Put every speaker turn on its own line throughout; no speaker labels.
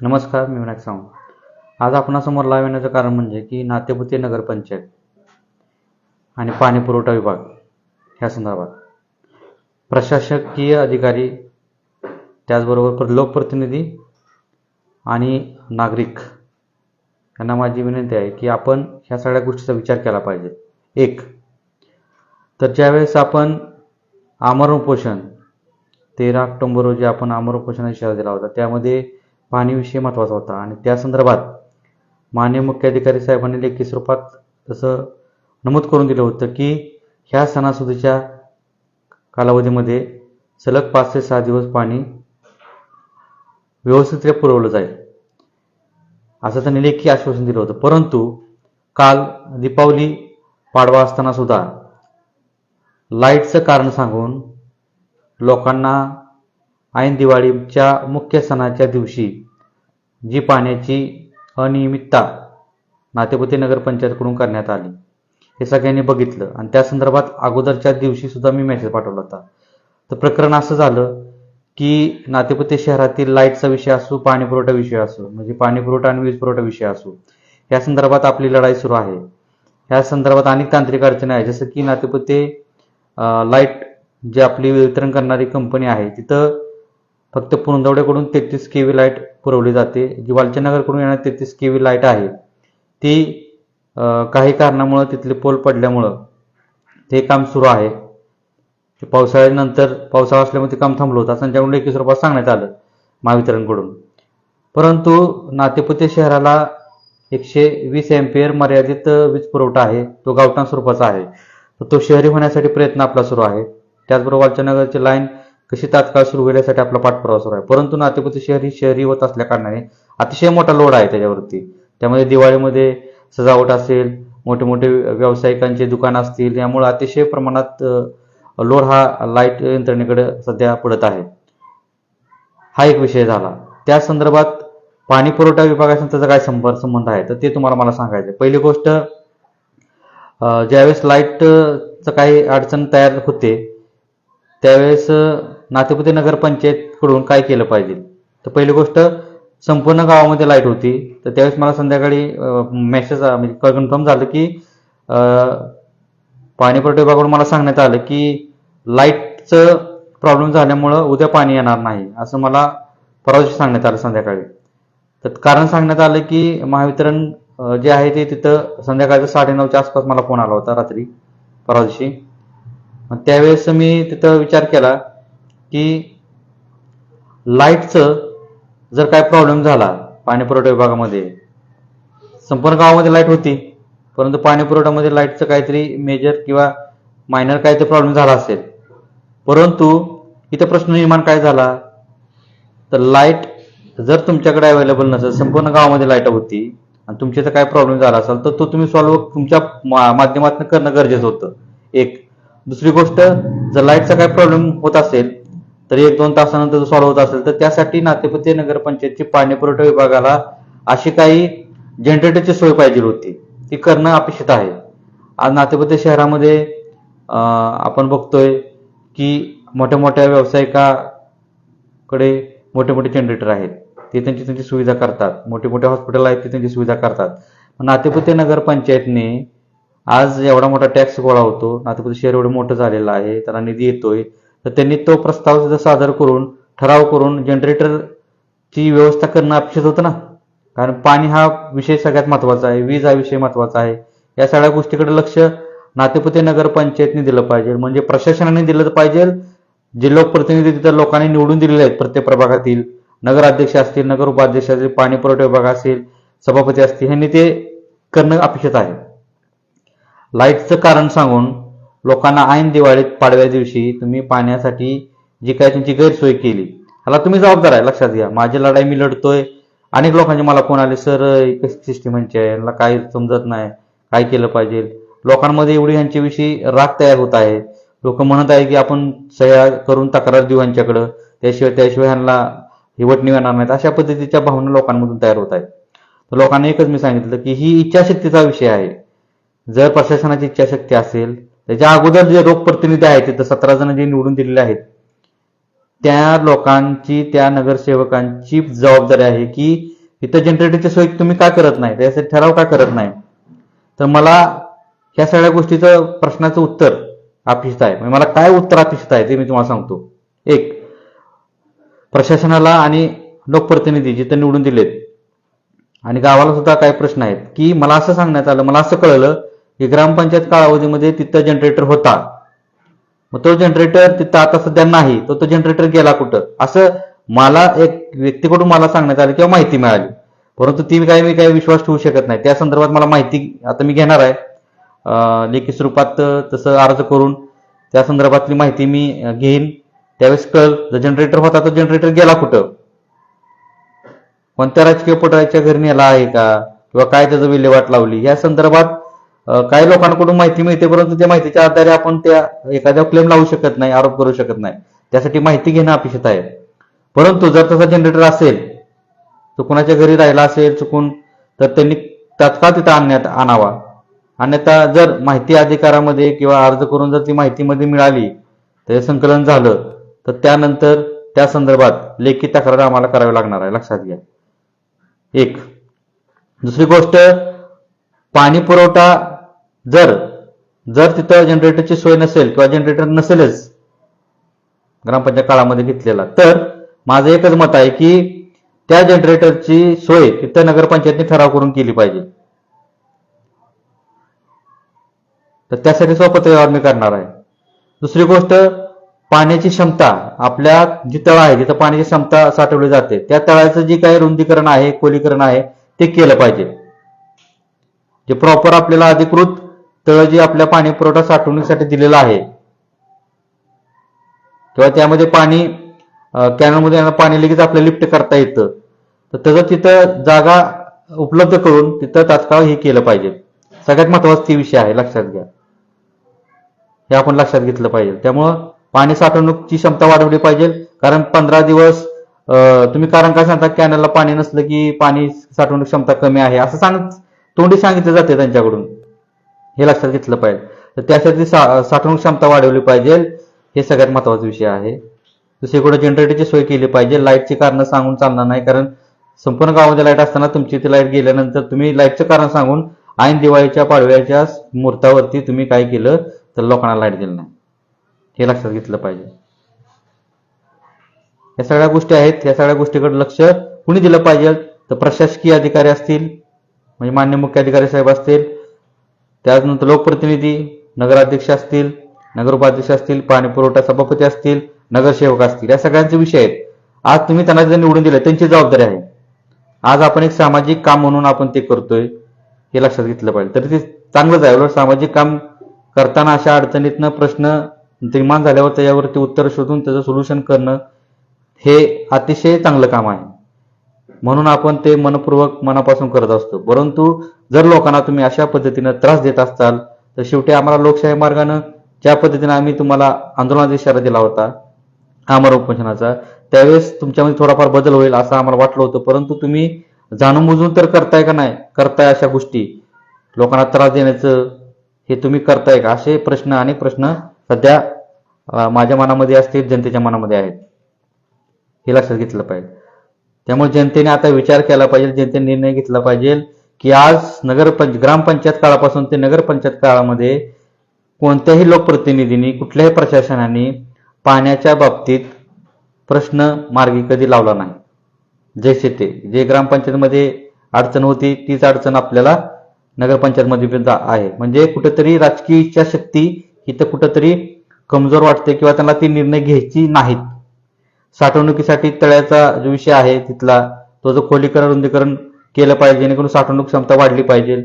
नमस्कार मी विनायक सावंत. आज आपणासमोर लाव येण्याचं कारण म्हणजे की नातेपुते नगरपंचायत आणि पाणी पुरवठा विभाग ह्या संदर्भात. प्रशासकीय अधिकारी त्याचबरोबर लोकप्रतिनिधी आणि नागरिक यांना माझी विनंती आहे की आपण ह्या सगळ्या गोष्टीचा विचार केला पाहिजे. एक तर ज्यावेळेस आपण आमरण उपोषण तेरा ऑक्टोंबर रोजी आपण आमरण उपोषणाचा इशारा दिला होता त्यामध्ये पाणीविषयी महत्त्वाचा होता. आणि त्या संदर्भात माननीय मुख्याधिकारी साहेबांनी लेखी स्वरूपात तसं नमूद करून दिलं होतं की ह्या सणासुदीच्या कालावधीमध्ये सलग पाच ते सहा दिवस पाणी व्यवस्थितरित्या पुरवलं जाईल असं त्यांनी लेखी आश्वासन दिलं होतं. परंतु काल दीपावली पाडवा असताना सुद्धा लाईटचं कारण सांगून लोकांना ऐन दिवाळीच्या मुख्य सणाच्या दिवशी जी पाण्याची अनियमितता नातेपुते नगरपंचायतकडून करण्यात आली. हे सगळ्यांनी बघितलं आणि त्या संदर्भात अगोदरच्या दिवशी सुद्धा मी मेसेज पाठवला होता. तर प्रकरण असं झालं की नातेपुते शहरातील लाईटचा विषय असो पाणी पुरवठा विषय असो म्हणजे पाणी पुरवठा आणि वीज पुरवठा विषय असो या संदर्भात आपली लढाई सुरू आहे. या संदर्भात अनेक तांत्रिक अडचणी आहे जसं की नातेपुते लाइट जी आपली वितरण करणारी कंपनी आहे तिथं फक्त पुनदवड्याकडून तेहतीस के व्ही लाइट पुरवली जाते. जी वालचंदनगरकडून येणारी तेहतीस के व्ही लाइट आहे ती काही कारणामुळं तिथले पोल पडल्यामुळं ते काम सुरू आहे. ते पावसाळ्यानंतर पावसाळा असल्यामुळे ते काम थांबलं होतं. असं त्यांच्याकडून लेखी स्वरूपात सांगण्यात आलं महावितरणकडून. परंतु नातेपुते शहराला एकशे वीस एम्पियर मर्यादित वीज पुरवठा आहे. तो गावठाण स्वरूपाचा आहे. तो शहरी होण्यासाठी प्रयत्न आपला सुरू आहे. त्याचबरोबर वालचंदनगरची लाईन कशी तात्काळ सुरू होण्यासाठी आपला पाठपुरावा सुरू आहे. परंतु नातेपुते शहर ही शहरी होत असल्या कारणाने अतिशय मोठा लोड आहे त्याच्यावरती. त्यामध्ये दिवाळीमध्ये सजावट असेल मोठे मोठे व्यावसायिकांचे दुकान असतील यामुळे अतिशय प्रमाणात लोड हा लाइट यंत्रणेकडे सध्या पडत आहे. हा एक विषय झाला. त्या संदर्भात पाणी पुरवठा विभागाचा त्याचा काय संपर्क संबंध आहे? तर ते तुम्हाला मला सांगायचं आहे. पहिली गोष्ट ज्यावेळेस लाईटचं काही अडचण तयार होते त्यावेळेस नातेपुते नगरपंचायतकडून काय केलं पाहिजे? तर पहिली गोष्ट संपूर्ण गावामध्ये लाइट होती. तर त्यावेळेस मला संध्याकाळी मेसेज म्हणजे कन्फर्म झालं की अ, पाणी पुरवठा विभागाकडून मला सांगण्यात आलं की लाईटचं प्रॉब्लेम झाल्यामुळं उद्या पाणी येणार नाही असं मला परवा दिवशी सांगण्यात आलं संध्याकाळी. तर कारण सांगण्यात आलं की महावितरण जे आहे ते तिथं संध्याकाळचं साडेनऊच्या आसपास मला फोन आला होता रात्री परवा दिवशी. मग त्यावेळेस मी तिथं विचार केला की लाईटचं जर काय प्रॉब्लेम झाला पाणी पुरवठा विभागामध्ये संपूर्ण गावामध्ये लाइट होती परंतु पाणी पुरवठ्यामध्ये लाईटचं काहीतरी मेजर किंवा मायनर काहीतरी प्रॉब्लेम झाला असेल. परंतु इथं प्रश्न निर्माण काय झाला? तर लाइट जर तुमच्याकडे अवेलेबल नसेल संपूर्ण गावामध्ये लाइट होती आणि तुमच्या इथं काय प्रॉब्लेम झाला असेल तर तो तुम्ही सॉल्व्ह तुमच्या मा- माध्यमातून करणं गरजेचं होतं. एक. दुसरी गोष्ट जर लाईटचा काय प्रॉब्लेम होत असेल तर एक दोन तासानंतर सॉल्व्ह होत असेल तर त्यासाठी नातेपुते नगरपंचायतची पाणी पुरवठा विभागाला अशी काही जनरेटरची सोय पाहिजे होती. ती करणं अपेक्षित आहे. आज नातेपुते शहरामध्ये आपण बघतोय की मोठ्या मोठ्या व्यावसायिकाकडे मोठे मोठे जनरेटर आहेत. ते त्यांची त्यांची सुविधा करतात. मोठे मोठे हॉस्पिटल आहेत ते त्यांची सुविधा करतात. पण नातेपुते नगरपंचायतने आज एवढा मोठा टॅक्स गोळा होतो. नातेपुते शहर एवढं मोठं झालेलं आहे. त्याला निधी येतोय. तर त्यांनी तो प्रस्ताव सुद्धा सादर करून ठराव करून जनरेटरची व्यवस्था करणं अपेक्षित होतं ना? कारण पाणी हा विषय सगळ्यात महत्त्वाचा आहे वीज हा विषय महत्त्वाचा आहे. या सगळ्या गोष्टीकडे लक्ष नातेपुते नगरपंचायतने दिलं पाहिजे. म्हणजे प्रशासनाने दिलं पाहिजे जे लोकप्रतिनिधी तिथं लोकांनी निवडून दिलेले आहेत प्रत्येक प्रभागातील नगराध्यक्ष असतील नगर उपाध्यक्ष असतील पाणी पुरवठा विभाग असेल सभापती असतील ह्यांनी ते करणं अपेक्षित आहे. लाईटचं कारण सांगून लोकांना ऐन दिवाळीत पाडव्या दिवशी तुम्ही पाण्यासाठी जी काय तुमची गैरसोय केली ह्याला तुम्ही जबाबदार आहे. लक्षात घ्या. माझी लढाई मी लढतोय. अनेक लोकांचे मला फोन आले सर कशी सिस्टीम यांची आहे यांना काय समजत नाही. काय केलं पाहिजे? लोकांमध्ये एवढी यांच्याविषयी राग तयार होत आहे. लोक म्हणत आहे की आपण सह्या करून तक्रार देऊ यांच्याकडं त्याशिवाय त्याशिवाय ह्यांना हिवटणी येणार नाहीत. अशा पद्धतीच्या भावना लोकांमधून तयार होत आहेत. तर लोकांना एकच मी सांगितलं की ही इच्छाशक्तीचा विषय आहे. जर प्रशासनाची इच्छाशक्ती असेल त्याच्या अगोदर जे लोकप्रतिनिधी आहेत तिथं सतरा जण जे निवडून दिलेले आहेत त्या लोकांची त्या नगरसेवकांची जबाबदारी आहे की इथं जनरेटरची सोय तुम्ही का करत नाही? त्यासाठी ठराव का करत नाही? तर मला ह्या सगळ्या गोष्टीचं प्रश्नाचं उत्तर अपेक्षित आहे. म्हणजे मला काय उत्तर अपेक्षित आहे ते मी तुम्हाला सांगतो. एक प्रशासनाला आणि लोकप्रतिनिधी जिथे निवडून दिलेत आणि गावाला सुद्धा काही प्रश्न आहेत की मला असं सांगण्यात आलं मला असं कळलं की ग्रामपंचायत कालावधीमध्ये तिथं जनरेटर होता. मग तो जनरेटर तिथं आता सध्या नाही. तो तो जनरेटर गेला कुठं? असं मला एक व्यक्तीकडून मला सांगण्यात आलं किंवा माहिती मिळाली. परंतु ती काही मी काही विश्वास ठेवू शकत नाही. त्या संदर्भात मला माहिती आता मी घेणार आहे. लेखी स्वरूपात तसं अर्ज करून त्या संदर्भातली माहिती मी घेईन. त्यावेळेस कळ जो जनरेटर होता तो जनरेटर गेला कुठं? कोणत्या राजकीय पटराच्या घरी नेला आहे का? किंवा काय त्याचं विल्हेवाट लावली? या संदर्भात काही लोकांकडून माहिती मिळते परंतु त्या माहितीच्या आधारे आपण त्या एखाद्या क्लेम लावू शकत नाही आरोप करू शकत नाही. त्यासाठी माहिती घेणं अपेक्षित आहे. परंतु जर तसा जनरेटर असेल तो कुणाच्या घरी राहिला असेल चुकून तर त्यांनी तात्काळ तिथं आणण्यात आणावा. अन्यथा जर माहिती अधिकारामध्ये किंवा अर्ज करून जर ती माहितीमध्ये मिळाली तर संकलन झालं तर त्यानंतर त्या संदर्भात लेखी तक्रार आम्हाला करावी लागणार आहे. लक्षात घ्या. एक. दुसरी गोष्ट पाणी पुरवठा जर जर तिथं जनरेटरची सोय नसेल किंवा जनरेटर नसेलच ग्रामपंचायत काळामध्ये घेतलेला तर माझं एकच मत आहे की त्या जनरेटरची सोय तिथं नगरपंचायतने ठराव करून केली पाहिजे. तर त्यासाठी स्वपत्रव्यवहार मी करणार आहे. दुसरी गोष्ट पाण्याची क्षमता आपल्या जी तळ आहे जिथं पाण्याची क्षमता साठवली जाते त्या तळाचं जे काही रुंदीकरण आहे खोलीकरण आहे ते केलं पाहिजे. जे प्रॉपर आपल्याला अधिकृत तळ जे आपल्या पाणी पुरवठा साठवणुकीसाठी दिलेलं आहे किंवा त्यामध्ये पाणी कॅनलमध्ये पाणी लगेच आपल्याला लिफ्ट करता येतं. तर त्याचं तिथं जागा उपलब्ध करून तिथं तात्काळ हे केलं पाहिजे. सगळ्यात महत्त्वाचा ती विषय आहे लक्षात घ्या. हे आपण लक्षात घेतलं पाहिजे. त्यामुळं पाणी साठवणूकची क्षमता वाढवली पाहिजे. कारण पंधरा दिवस तुम्ही कारण काय सांगता? कॅनलला पाणी नसलं की पाणी साठवणूक क्षमता कमी आहे. असं सांग तोंडी सांगितलं जाते त्यांच्याकडून. हे लक्षात घेतलं पाहिजे. तर त्यासाठी सा- साठवणूक क्षमता वाढवली पाहिजे. हे सगळ्यात महत्त्वाचा विषय आहे. दुसरीकडे जनरेटरची सोय केली पाहिजे. लाईटची कारणं सांगून चालणार नाही कारण संपूर्ण गावामध्ये लाइट असताना तुमची ती लाइट गेल्यानंतर तुम्ही लाईटचं कारण सांगून ऐन दिवाळीच्या पाडव्याच्या मुहूर्तावरती तुम्ही काय केलं तर लोकांना लाइट दिलं नाही. हे लक्षात घेतलं पाहिजे. या सगळ्या गोष्टी आहेत. या सगळ्या गोष्टीकडे लक्ष कुणी दिलं पाहिजे तर प्रशासकीय अधिकारी असतील म्हणजे मान्य मुख्य अधिकारी साहेब असतील त्यानंतर लोकप्रतिनिधी नगराध्यक्ष असतील नगरोपाध्यक्ष असतील पाणी पुरवठा सभापती असतील नगरसेवक असतील या सगळ्यांचे विषय आहेत. आज तुम्ही त्यांना जर निवडून दिलं त्यांची जबाबदारी आहे. आज आपण एक सामाजिक काम म्हणून आपण ते करतोय हे लक्षात घेतलं पाहिजे. तर ते चांगलंच आहे उलट सामाजिक काम करताना अशा अडचणीतनं प्रश्न निर्माण झाल्यावर त्याच्यावरती उत्तर शोधून त्याचं सोल्युशन करणं हे अतिशय चांगलं काम आहे. म्हणून आपण ते मनपूर्वक मनापासून करत असतो. परंतु जर लोकांना तुम्ही अशा पद्धतीनं त्रास देत असाल तर शेवटी आम्हाला लोकशाही मार्गानं ज्या पद्धतीने आम्ही तुम्हाला आंदोलनाचा इशारा दिला होता आमर उपोषणाचा त्यावेळेस तुमच्यामध्ये थोडाफार बदल होईल असं आम्हाला वाटलं होतं. परंतु तुम्ही जाणून बुजून तर करताय का नाही? करताय अशा गोष्टी. लोकांना त्रास देण्याचं हे तुम्ही करताय का? असे प्रश्न अनेक प्रश्न सध्या माझ्या मनामध्ये असतील जनतेच्या मनामध्ये आहेत. हे लक्षात घेतलं पाहिजे. त्यामुळे जनतेने आता विचार केला पाहिजे जनतेने निर्णय घेतला पाहिजे की आज नगरपंच ग्रामपंचायत काळापासून ते नगरपंचायत काळामध्ये कोणत्याही लोकप्रतिनिधींनी कुठल्याही प्रशासनाने पाण्याच्या बाबतीत प्रश्न मार्गी कधी लावला नाही. जैसे ते जे ग्रामपंचायतमध्ये अडचण होती तीच अडचण आपल्याला नगरपंचायतमध्ये सुद्धा आहे. म्हणजे कुठेतरी राजकीय इच्छाशक्ती इथं कुठेतरी कमजोर वाटते किंवा त्यांना ती निर्णय घ्यायची नाहीत. साठवणुकीसाठी तळ्याचा जो विषय आहे तिथला तो जो खोलीकरण रुंदीकरण केलं पाहिजे जेणेकरून साठवणूक क्षमता वाढली पाहिजे.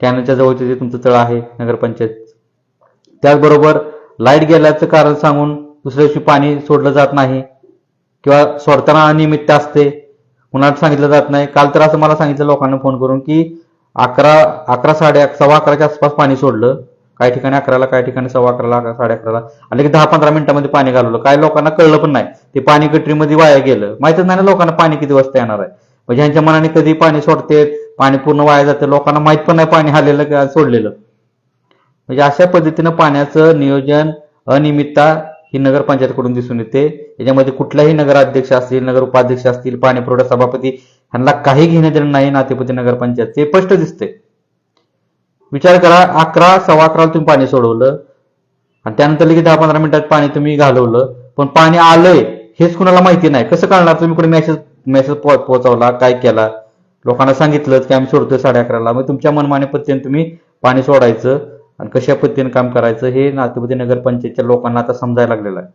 कॅनलच्या जवळचे जे तुमचं तळ आहे नगरपंचायत. त्याचबरोबर लाइट गेल्याचं कारण सांगून दुसऱ्या दिवशी पाणी सोडलं जात नाही किंवा सोडताना अनियमितता असते. कुणाला सांगितलं जात नाही. काल तर असं मला सांगितलं लोकांना फोन करून की अकरा अकरा साडे सव्वा अकराच्या आसपास पाणी सोडलं. काही ठिकाणी अकराला काही ठिकाणी सव्वा अकराला अकरा साडे अकराला. आणि दहा पंधरा मिनिटांमध्ये पाणी घालवलं. काही लोकांना कळलं पण नाही. ते पाणी गटरीमध्ये वाया गेलं. माहितच नाही ना लोकांना पाणी किती वाजता येणार आहे. म्हणजे ह्यांच्या मनाने कधी पाणी सोडते पाणी पूर्ण वाया जाते लोकांना माहीत पण नाही पाणी आलेलं का सोडलेलं. म्हणजे अशा पद्धतीनं पाण्याचं नियोजन अनियमितता ही नगरपंचायतकडून दिसून येते. याच्यामध्ये कुठलाही नगराध्यक्ष असतील नगर उपाध्यक्ष असतील पाणी पुरवठा सभापती ह्यांना काही घेणं देणं नाही नातेपती नगरपंचायत ते स्पष्ट दिसते विचार करा अकरा सव्वा अकराला तुम्ही पाणी सोडवलं. आणि त्यानंतर लगेच दहा पंधरा मिनिटात पाणी तुम्ही घालवलं. पण पाणी आलंय हेच कुणाला माहिती नाही. कसं कळणार तुम्ही कुठे मेसेज मेसेज पोहोचवला काय केला? लोकांना सांगितलं की आम्ही सोडतोय साडे अकराला. मग तुमच्या मनमाने पद्धतीने तुम्ही पाणी सोडायचं आणि कशा पद्धतीने काम करायचं हे नातेपती नगरपंचायतच्या लोकांना आता समजायला लागलेलं आहे.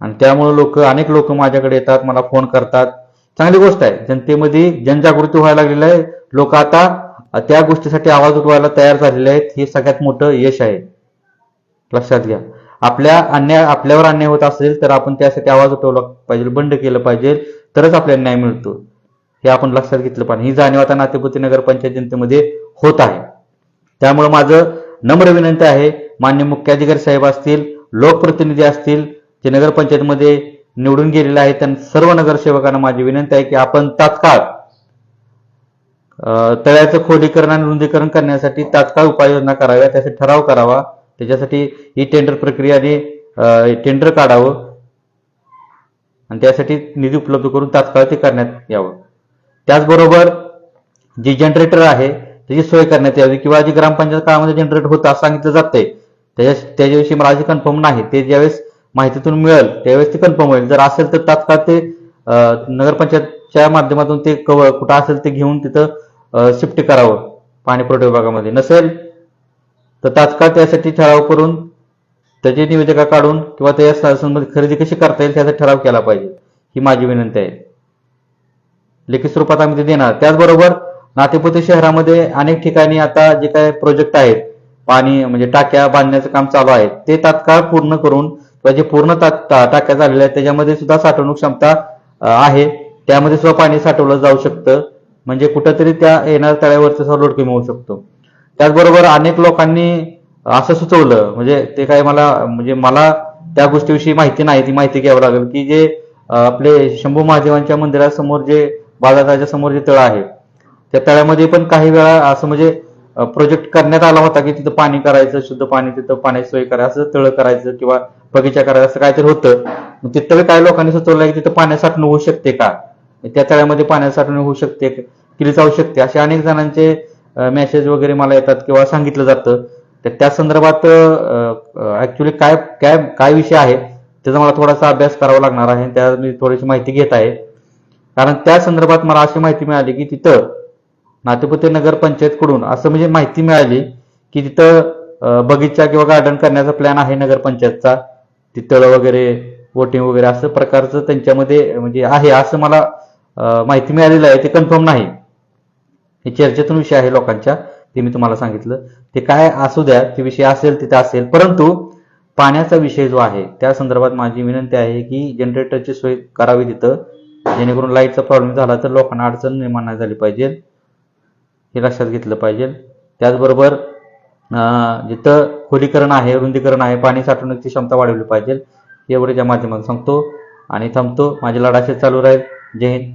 आणि त्यामुळे लोक अनेक लोक माझ्याकडे येतात मला फोन करतात. चांगली गोष्ट आहे. जनतेमध्ये जनजागृती व्हायला लागलेली आहे. लोक आता त्या गोष्टीसाठी आवाज उठवायला तयार झालेले आहेत. हे सगळ्यात मोठं यश आहे. लक्षात घ्या. आपल्या अन्याय आपल्यावर अन्याय होत असेल तर आपण त्यासाठी आवाज उठवला पाहिजे बंड केलं पाहिजे तरच आपल्याला न्याय मिळतो. हे आपण लक्षात घेतलं पाहिजे. ही जाणीव आता नातेपुती नगरपंचायत जनतेमध्ये होत आहे. त्यामुळे माझं नम्र विनंती आहे मान्य मुख्याधिकारी साहेब असतील लोकप्रतिनिधी असतील जे नगरपंचायतमध्ये निवडून गेलेले आहेत त्यांना सर्व नगरसेवकांना माझी विनंती आहे की आपण तात्काळ तळ्याचं खोलीकरण आणि रुंदीकरण करण्यासाठी तात्काळ उपाययोजना कराव्या त्यासाठी ठराव करावा. त्याच्यासाठी ही टेंडर प्रक्रिया आणि टेंडर काढावं. आणि त्यासाठी निधी उपलब्ध करून तात्काळ ते करण्यात यावं. त्याचबरोबर जे जनरेटर आहे त्याची सोय करण्यात यावी किंवा जी ग्रामपंचायत काळामध्ये जनरेटर होतं असं सांगितलं जातंय त्याच्या त्याच्याविषयी मला अशी कन्फर्म नाही. ते ज्यावेळेस माहितीतून मिळेल त्यावेळेस ते कन्फर्म होईल. जर असेल तर तात्काळ ते नगरपंचायतच्या माध्यमातून ते कव कुठं असेल ते घेऊन तिथं शिफ्ट करावं पाणी पुरवठा विभागामध्ये. नसेल तर तात्काळ त्यासाठी ठराव करून त्याची निवेदिका काढून किंवा त्या संबंधित खरेदी कशी करता येईल त्याचा ठराव केला पाहिजे. ही माझी विनंती आहे. लेखी स्वरूपात आम्ही ते देणार. त्याचबरोबर नातेपुते शहरामध्ये अनेक ठिकाणी आता जे काही प्रोजेक्ट आहेत पाणी म्हणजे टाक्या बांधण्याचं काम चालू आहे ते तात्काळ पूर्ण करून किंवा जे पूर्ण टाक्या झालेल्या आहेत त्याच्यामध्ये सुद्धा साठवणूक क्षमता आहे. त्यामध्ये सुद्धा पाणी साठवलं जाऊ शकतं. म्हणजे कुठंतरी त्या येणार तळ्यावरचं सलोड कमी होऊ शकतो. त्याचबरोबर अनेक लोकांनी असं सुचवलं म्हणजे ते काय मला म्हणजे मला त्या गोष्टीविषयी माहिती नाही ती माहिती घ्यावी लागेल की जे आपले शंभू महादेवांच्या मंदिरासमोर जे बाजाराच्या समोर जे तळ आहे त्या तळ्यामध्ये पण काही वेळा असं म्हणजे प्रोजेक्ट करण्यात आला होता की तिथं पाणी करायचं शुद्ध पाणी तिथं पाण्याची सोय करायचं असं तळ करायचं किंवा बगीचा करायचं असं काहीतरी होतं. मग तिथं काही लोकांनी सुचवलं की तिथं पाण्यासाठी साठवण होऊ शकते का? त्या तळ्यामध्ये पाण्याची साठवण होऊ शकते केली जाऊ शकते. असे अनेक जणांचे मेसेज वगैरे मला येतात किंवा सांगितलं जातं. तर त्या संदर्भात ऍक्च्युली काय काय काय विषय आहे त्याचा मला थोडासा अभ्यास करावा लागणार आहे. त्या मी थोडीशी माहिती घेत आहे. कारण त्या संदर्भात मला अशी माहिती मिळाली की तिथं नातेपुते नगर पंचायतकडून असं म्हणजे माहिती मिळाली की तिथं बगीचा किंवा गार्डन करण्याचा प्लॅन आहे नगरपंचायतचा तिथं वगैरे बोटिंग वगैरे असं प्रकारचं त्यांच्यामध्ये म्हणजे आहे असं मला माहिती मिळालेलं आहे ते कन्फर्म नाही. हे चर्चेतून विषय आहे लोकांच्या ते मी तुम्हाला सांगितलं. ते काय असू द्या ते विषय असेल तिथे असेल. परंतु पाण्याचा विषय जो आहे त्या संदर्भात माझी विनंती आहे की जनरेटरची सोय करावी तिथं. जेणेकरून लाईटचा प्रॉब्लेम झाला तर लोकांना अडचण निर्माण नाही झाली पाहिजे. हे लक्षात घेतलं पाहिजे. त्याचबरोबर जिथं खोलीकरण आहे रुंदीकरण आहे पाणी साठवण्याची क्षमता वाढवली पाहिजे. एवढ्याच्या माध्यमातून सांगतो. आणि थांबतो. माझे लढाशे चालू राहील. जय हिंद.